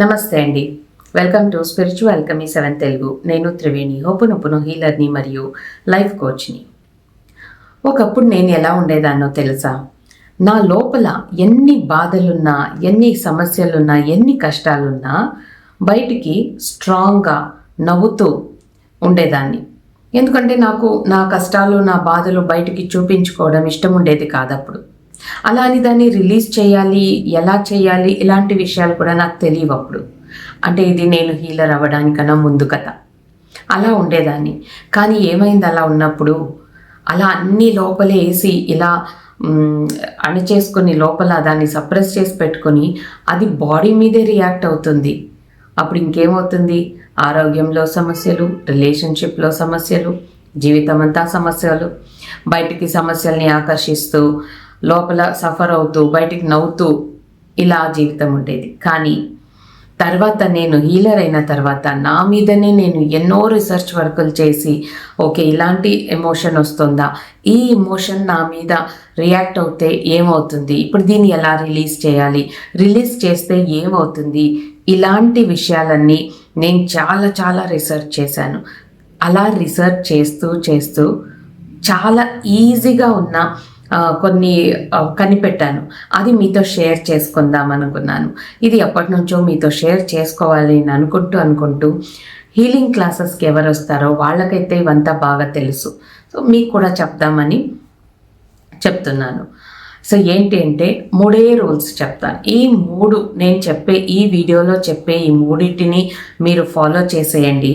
నమస్తే అండి. Welcome to spiritual కమీ సెవెన్ తెలుగు నేను త్రివేణి. హోపునొప్పును హీలర్ని మరియు లైఫ్ కోచ్ని ఒకప్పుడు నేను ఎలా ఉండేదాన్నో తెలుసా? నా లోపల ఎన్ని బాధలున్నా ఎన్ని సమస్యలున్నా ఎన్ని కష్టాలున్నా బయటికి స్ట్రాంగ్గా నవ్వుతూ ఉండేదాన్ని. ఎందుకంటే నాకు నా కష్టాలు నా బాధలు బయటికి చూపించుకోవడం ఇష్టం ఉండేది కాదప్పుడు. అలా అని దాన్ని రిలీజ్ చేయాలి ఎలా చేయాలి ఇలాంటి విషయాలు కూడా నాకు తెలియవు అప్పుడు. అంటే ఇది నేను హీలర్ అవ్వడానికన్నా ముందు కథ. అలా ఉండేదాన్ని. కానీ ఏమైంది అలా ఉన్నప్పుడు? అలా అన్ని లోపలే వేసి ఇలా మ్, లోపల దాన్ని సప్రెస్ చేసి పెట్టుకొని అది బాడీ మీదే రియాక్ట్ అవుతుంది. అప్పుడు ఇంకేమవుతుంది? ఆరోగ్యంలో సమస్యలు రిలేషన్షిప్లో సమస్యలు జీవితం అంతా సమస్యలు బయటికి సమస్యల్ని ఆకర్షిస్తూ లోపల సఫర్ అవుతూ బయటికి నవ్వుతూ ఇలా జీవితం ఉండేది. కానీ తర్వాత నేను హీలర్ అయిన తర్వాత నా మీదనే నేను ఎన్నో రీసెర్చ్ వర్కులు చేసి ఓకే ఇలాంటి ఎమోషన్ వస్తుందా? ఈ ఎమోషన్ నా మీద రియాక్ట్ అవుతే ఏమవుతుంది? ఇప్పుడు దీన్ని ఎలా రిలీజ్ చేయాలి? రిలీజ్ చేస్తే ఏమవుతుంది? ఇలాంటి విషయాలన్నీ నేను చాలా చాలా రీసెర్చ్ చేశాను. అలా రీసెర్చ్ చేస్తూ చేస్తూ చాలా ఈజీగా ఉన్న కొన్ని కనిపెట్టాను. అది మీతో షేర్ చేసుకుందాం అనుకున్నాను. ఇది ఎప్పటి నుంచో మీతో షేర్ చేసుకోవాలి అని అనుకుంటూ అనుకుంటూ హీలింగ్ క్లాసెస్కి ఎవరు వస్తారో వాళ్ళకైతే ఇవంతా బాగా తెలుసు. సో మీకు కూడా చెప్దామని చెప్తున్నాను. సో ఏంటి అంటే మూడే రూల్స్ చెప్తాను. ఈ మూడు నేను చెప్పే ఈ వీడియోలో చెప్పే ఈ మూడింటిని మీరు ఫాలో చేసేయండి.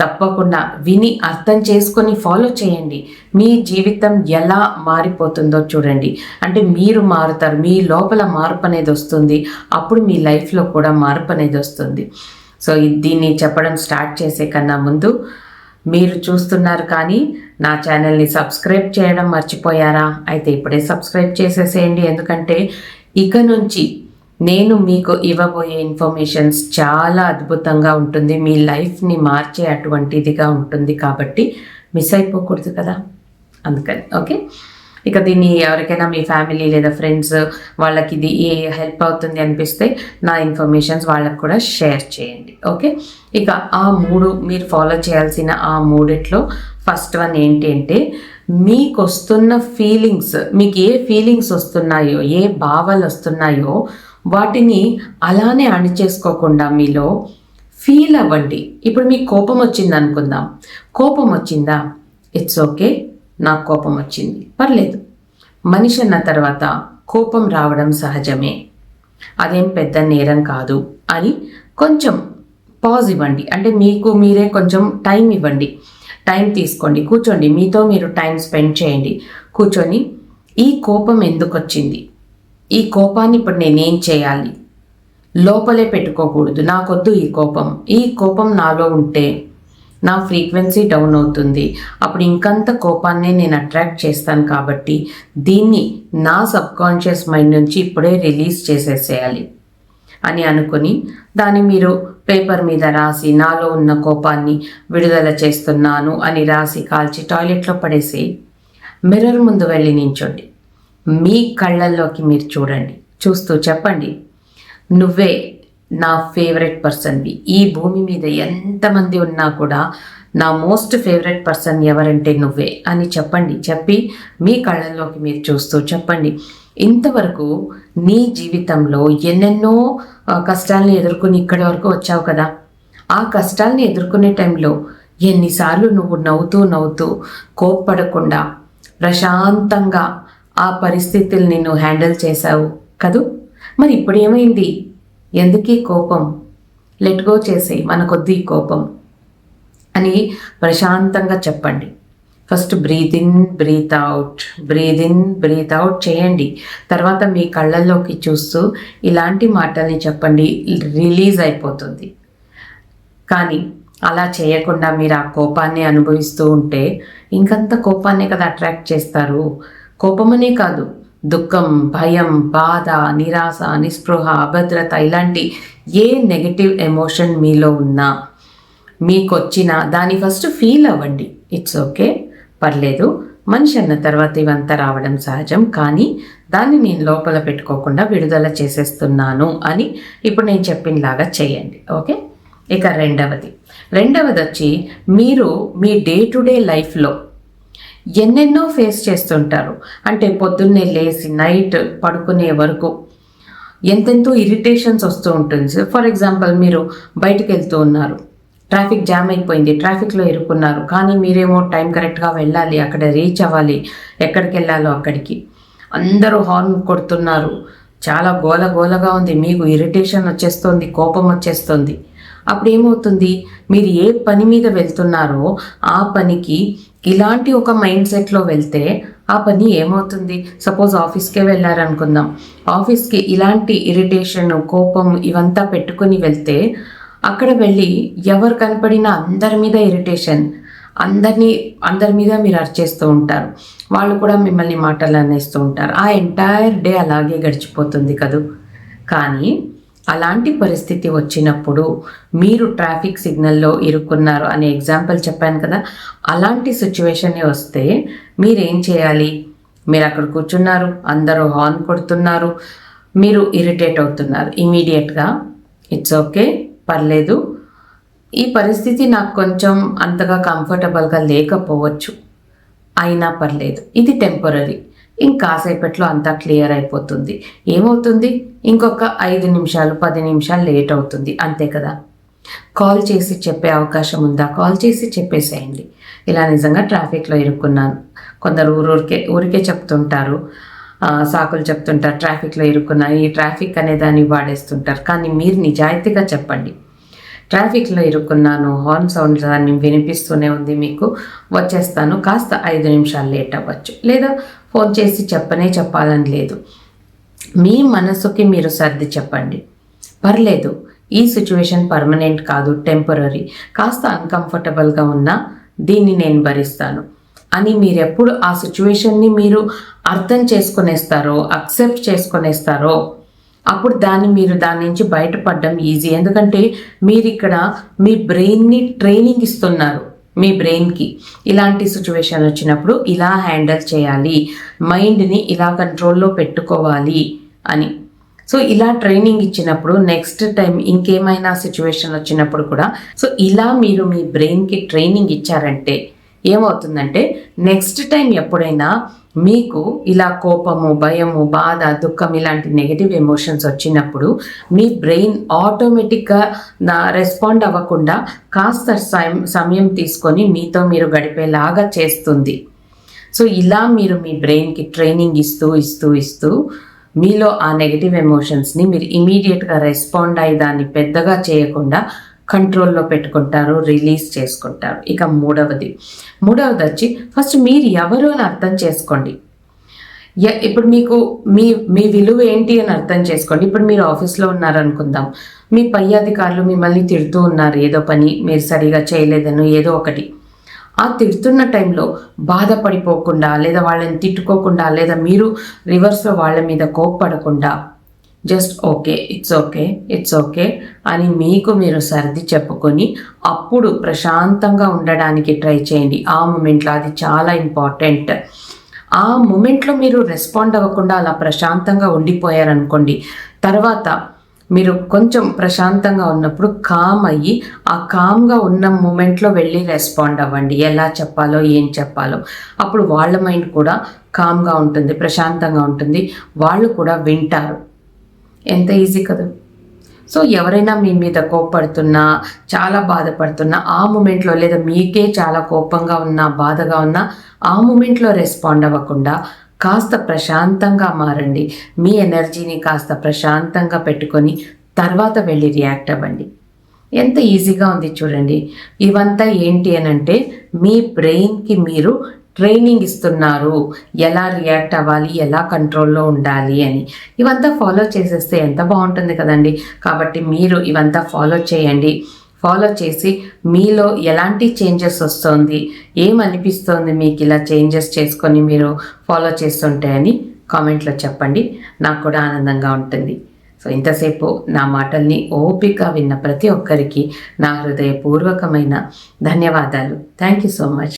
తప్పకుండా విని అర్థం చేసుకొని ఫాలో చేయండి. మీ జీవితం ఎలా మారిపోతుందో చూడండి. అంటే మీరు మారుతారు మీ లోపల మార్పు అనేది వస్తుంది. అప్పుడు మీ లైఫ్లో కూడా మార్పు అనేది వస్తుంది. సో దీన్ని చెప్పడం స్టార్ట్ చేసే కన్నా ముందు మీరు చూస్తున్నారు కానీ నా ఛానల్ని సబ్స్క్రైబ్ చేయడం మర్చిపోయారా? అయితే ఇప్పుడే సబ్స్క్రైబ్ చేసేసేయండి. ఎందుకంటే ఇక నుంచి నేను మీకు ఇవ్వబోయే ఇన్ఫర్మేషన్స్ చాలా అద్భుతంగా ఉంటుంది. మీ లైఫ్ని మార్చే అటువంటిదిగా ఉంటుంది కాబట్టి మిస్ అయిపోకూడదు కదా? అందుకని ఓకే? ఇక దీన్ని ఎవరికైనా మీ ఫ్యామిలీ లేదా ఫ్రెండ్స్ వాళ్ళకి ఇది ఏ హెల్ప్ అవుతుంది అనిపిస్తే నా ఇన్ఫర్మేషన్స్ వాళ్ళకి కూడా షేర్ చేయండి. ఓకే? ఇక ఆ మూడు మీరు ఫాలో చేయాల్సిన ఆ మూడిట్లో ఫస్ట్ వన్ ఏంటి అంటే మీకు వస్తున్న ఫీలింగ్స్ మీకు ఏ ఫీలింగ్స్ వస్తున్నాయో ఏ భావాలు వస్తున్నాయో వాటిని అలానే అణిచేసుకోకుండా మీలో ఫీల్ అవ్వండి. ఇప్పుడు మీకు కోపం వచ్చింది అనుకుందాం. కోపం వచ్చిందా? ఇట్స్ ఓకే నాకు కోపం వచ్చింది. పర్లేదు. మనిషి అన్న తర్వాత కోపం రావడం సహజమే. అదేం పెద్ద నేరం కాదు అని కొంచెం పాజ్ ఇవ్వండి. అంటే మీకు మీరే కొంచెం టైం ఇవ్వండి. టైం తీసుకోండి. కూర్చోండి. మీతో మీరు టైం స్పెండ్ చేయండి. కూర్చొని ఈ కోపం ఎందుకు వచ్చింది? ఈ కోపాన్ని ఇప్పుడు నేనేం చేయాలి? లోపలే పెట్టుకోకూడదు. నాకొద్దు ఈ కోపం. ఈ కోపం నాలో ఉంటే నా ఫ్రీక్వెన్సీ డౌన్ అవుతుంది. అప్పుడు ఇంకంత కోపాన్ని నేను అట్రాక్ట్ చేస్తాను కాబట్టి దీన్ని నా సబ్కాన్షియస్ మైండ్ నుంచి ఇప్పుడే రిలీజ్ చేసేసేయాలి అని అనుకుని దాన్ని మీరు పేపర్ మీద రాసి నాలో ఉన్న కోపాన్ని విడుదల చేస్తున్నాను అని రాసి కాల్చి టాయిలెట్లో పడేసి మిర్రర్ ముందు వెళ్ళి నించోండి. మీ కళ్ళల్లోకి మీరు చూడండి. చూస్తూ చెప్పండి. నువ్వే నా ఫేవరెట్ పర్సన్వి ఈ భూమి మీద ఎంతమంది ఉన్నా కూడా నా మోస్ట్ ఫేవరెట్ పర్సన్ ఎవరంటే నువ్వే అని చెప్పండి. చెప్పి మీ కళ్ళల్లోకి మీరు చూస్తూ చెప్పండి. ఇంతవరకు నీ జీవితంలో ఎన్నెన్నో కష్టాలను ఎదుర్కొని ఇక్కడి వరకు వచ్చావు కదా. ఆ కష్టాల్ని ఎదుర్కొనే టైంలో ఎన్నిసార్లు నువ్వు నవ్వుతూ నవ్వుతూ కోప్పడకుండా ప్రశాంతంగా ఆ పరిస్థితుల్ని నువ్వు హ్యాండిల్ చేశావు కదూ? మరి ఇప్పుడు ఏమైంది? ఎందుకీ కోపం? లెట్ గో చేసే మనకొద్దు కోపం అని ప్రశాంతంగా చెప్పండి. First breathe in breathe out breathe in breathe out చేయండి. తర్వాత మీ కళ్ళల్లోకి చూస్తూ ఇలాంటి మాటల్ని చెప్పండి. రిలీజ్ అయిపోతుంది. కానీ అలా చేయకుండా మీరు ఆ కోపాన్ని అనుభవిస్తూ ఉంటే ఇంకంత కోపాన్ని కదా అట్రాక్ట్ చేస్తారు? కోపమనే కాదు. దుఃఖం భయం బాధ నిరాశ నిస్పృహ అభద్రత ఇలాంటి ఏ నెగటివ్ ఎమోషన్ మీలో ఉన్నా మీకొచ్చిన దాని ఫస్ట్ ఫీల్ అవ్వండి. ఇట్స్ ఓకే పర్లేదు. మనిషి అన్న తర్వాత ఇవంతా రావడం సహజం. కానీ దాన్ని నేను లోపల పెట్టుకోకుండా విడుదల చేసేస్తున్నాను అని ఇప్పుడు నేను చెప్పినలాగా చేయండి. ఓకే ఇక రెండవది. రెండవది వచ్చి మీరు మీ డే టు డే లైఫ్లో ఎన్నెన్నో ఫేస్ చేస్తుంటారు. అంటే పొద్దున్నే లేచి నైట్ పడుకునే వరకు ఎంతెంతో ఇరిటేషన్స్ వస్తూ ఉంటుంది. ఫర్ ఎగ్జాంపుల్ మీరు బయటకు వెళ్తూ ఉన్నారు. ట్రాఫిక్ జామ్ అయిపోయింది. ట్రాఫిక్లో ఇరుక్కున్నారు. కానీ మీరేమో టైం కరెక్ట్గా వెళ్ళాలి అక్కడ రీచ్ అవ్వాలి ఎక్కడికి వెళ్ళాలో అక్కడికి. అందరూ హార్న్ కొడుతున్నారు. చాలా గోల గోలగా ఉంది. మీకు ఇరిటేషన్ వచ్చేస్తుంది కోపం వచ్చేస్తుంది. అప్పుడు ఏమవుతుంది మీరు ఏ పని మీద వెళ్తున్నారో ఆ పనికి ఇలాంటి ఒక మైండ్ సెట్లో వెళ్తే ఆ పని ఏమవుతుంది? సపోజ్ ఆఫీస్కే వెళ్ళారనుకుందాం. ఆఫీస్కి ఇలాంటి ఇరిటేషన్ కోపం ఇవంతా పెట్టుకుని వెళ్తే అక్కడ వెళ్ళి ఎవరు కనపడినా అందరి మీద ఇరిటేషన్ అందరినీ అందరి మీద మీరు అర్చేస్తూ ఉంటారు. వాళ్ళు కూడా మిమ్మల్ని మాటలు అనేస్తూ ఉంటారు. ఆ ఎంటైర్ డే అలాగే గడిచిపోతుంది కదూ. కానీ అలాంటి పరిస్థితి వచ్చినప్పుడు మీరు ట్రాఫిక్ సిగ్నల్లో ఇరుక్కున్నారు అనే ఎగ్జాంపుల్ చెప్పాను కదా అలాంటి సిచ్యువేషన్ వస్తే మీరేం చేయాలి? మీరు అక్కడ కూర్చున్నారు అందరూ హార్న్ కొడుతున్నారు మీరు ఇరిటేట్ అవుతున్నారు ఇమీడియట్గా. ఇట్స్ ఓకే పర్లేదు. ఈ పరిస్థితి నాకు కొంచెం అంతగా కంఫర్టబుల్గా లేకపోవచ్చు. అయినా పర్లేదు. ఇది టెంపరీ ఇంకాసేపట్లో అంతా క్లియర్ అయిపోతుంది. ఏమవుతుంది? ఇంకొక ఐదు నిమిషాలు పది నిమిషాలు లేట్ అవుతుంది. అంతే కదా? కాల్ చేసి చెప్పే అవకాశం ఉందా? కాల్ చేసి చెప్పేసేయండి. ఇలా నిజంగా ట్రాఫిక్లో ఇరుక్కున్నాను. కొందరు ఊరూరికే ఊరికే చెప్తుంటారు. సాకులు చెప్తుంటారు. ట్రాఫిక్లో ఇరుక్కున్నా ఈ ట్రాఫిక్ అనే దాన్ని వాడేస్తుంటారు. కానీ మీరు నిజాయితీగా చెప్పండి. ట్రాఫిక్లో ఇరుక్కున్నాను. హార్న్ సౌండ్ దాన్ని వినిపిస్తూనే ఉంది మీకు. వచ్చేస్తాను. కాస్త ఐదు నిమిషాలు లేట్ అవ్వచ్చు. లేదా ఫోన్ చేసి చెప్పనే చెప్పాలని లేదు. మీ మనసుకి మీరు సర్ది చెప్పండి. పర్లేదు. ఈ సిచ్యువేషన్ పర్మనెంట్ కాదు టెంపరీ కాస్త అన్కంఫర్టబుల్గా ఉన్నా దీన్ని నేను భరిస్తాను. అని మీరెప్పుడు ఆ సిచ్యువేషన్ని మీరు అర్థం చేసుకునేస్తారో అక్సెప్ట్ చేసుకునేస్తారో అప్పుడు దాన్ని మీరు దాని నుంచి బయటపడడం ఈజీ ఎందుకంటే మీరు ఇక్కడ మీ బ్రెయిన్ని ట్రైనింగ్ ఇస్తున్నారు మీ బ్రెయిన్కి ఇలాంటి సిచ్యువేషన్ వచ్చినప్పుడు ఇలా హ్యాండిల్ చేయాలి మైండ్ని ఇలా కంట్రోల్లో పెట్టుకోవాలి అని. సో ఇలా ట్రైనింగ్ ఇచ్చినప్పుడు నెక్స్ట్ టైం ఇంకేమైనా సిచ్యువేషన్ వచ్చినప్పుడు కూడా సో ఇలా మీరు మీ బ్రెయిన్కి ట్రైనింగ్ ఇచ్చారంటే ఏమవుతుందంటే నెక్స్ట్ టైం ఎప్పుడైనా మీకు ఇలా కోపము భయము బాధ దుఃఖం ఇలాంటి నెగిటివ్ ఎమోషన్స్ వచ్చినప్పుడు మీ బ్రెయిన్ ఆటోమేటిక్గా నా రెస్పాండ్ అవ్వకుండా కాస్త సమయం తీసుకొని మీతో మీరు గడిపేలాగా చేస్తుంది. సో ఇలా మీరు మీ బ్రెయిన్కి ట్రైనింగ్ ఇస్తూ ఇస్తూ ఇస్తూ మీలో ఆ నెగిటివ్ ఎమోషన్స్ని మీరు ఇమీడియట్గా రెస్పాండ్ అయ్యి దాన్ని పెద్దగా చేయకుండా కంట్రోల్లో పెట్టుకుంటారు రిలీజ్ చేసుకుంటారు. ఇక మూడవది. మూడవది వచ్చి ఫస్ట్ మీరు ఎవరు అని అర్థం చేసుకోండి. ఇప్పుడు మీకు మీ మీ విలువ ఏంటి అని అర్థం చేసుకోండి. ఇప్పుడు మీరు ఆఫీస్లో ఉన్నారనుకుందాం. మీ పై అధికారులు మిమ్మల్ని తిడుతూ ఉన్నారు. ఏదో పని మీరు సరిగా చేయలేదను ఏదో ఒకటి. ఆ తిడుతున్న టైంలో బాధపడిపోకుండా లేదా వాళ్ళని తిట్టుకోకుండా లేదా మీరు రివర్స్లో వాళ్ళ మీద కోప్పడకుండా just okay it's okay it's okay అని మీకు మీరు సర్ది చెప్పుకొని అప్పుడు ప్రశాంతంగా ఉండడానికి ట్రై చేయండి. ఆ మూమెంట్లో అది చాలా ఇంపార్టెంట్. ఆ మూమెంట్లో మీరు రెస్పాండ్ అవ్వకుండా అలా ప్రశాంతంగా ఉండిపోయారనుకోండి తర్వాత మీరు కొంచెం ప్రశాంతంగా ఉన్నప్పుడు కామ్ అయ్యి ఆ కామ్గా ఉన్న మూమెంట్లో వెళ్ళి రెస్పాండ్ అవ్వండి. ఎలా చెప్పాలో ఏం చెప్పాలో. అప్పుడు వాళ్ళ మైండ్ కూడా కామ్గా ఉంటుంది ప్రశాంతంగా ఉంటుంది. వాళ్ళు కూడా వింటారు. ఎంత ఈజీ కదా. సో ఎవరైనా మీ మీద కోప్పడుతున్నా చాలా బాధపడుతున్నా ఆ మూమెంట్లో లేదా మీకే చాలా కోపంగా ఉన్నా బాధగా ఉన్నా ఆ మూమెంట్లో రెస్పాండ్ అవ్వకుండా కాస్త ప్రశాంతంగా మారండి. మీ ఎనర్జీని కాస్త ప్రశాంతంగా పెట్టుకొని తర్వాత వెళ్ళి రియాక్ట్ అవ్వండి. ఎంత ఈజీగా ఉంది చూడండి. ఇవంతా ఏంటి అని అంటే మీ బ్రెయిన్కి మీరు ట్రైనింగ్ ఇస్తున్నారు. ఎలా రియాక్ట్ అవ్వాలి? ఎలా కంట్రోల్లో ఉండాలి అని. ఇవంతా ఫాలో చేసేస్తే ఎంత బాగుంటుంది కదండి? కాబట్టి మీరు ఇవంతా ఫాలో చేయండి. ఫాలో చేసి మీలో ఎలాంటి చేంజెస్ వస్తుంది? ఏమనిపిస్తుంది మీకు ఇలా చేంజెస్ చేసుకొని మీరు ఫాలో చేస్తుంటే అని కామెంట్లో చెప్పండి. నాకు కూడా ఆనందంగా ఉంటుంది. సో ఇంతసేపు నా మాటల్ని ఓపిక విన్న ప్రతి ఒక్కరికి నా హృదయపూర్వకమైన ధన్యవాదాలు. Thank you so much.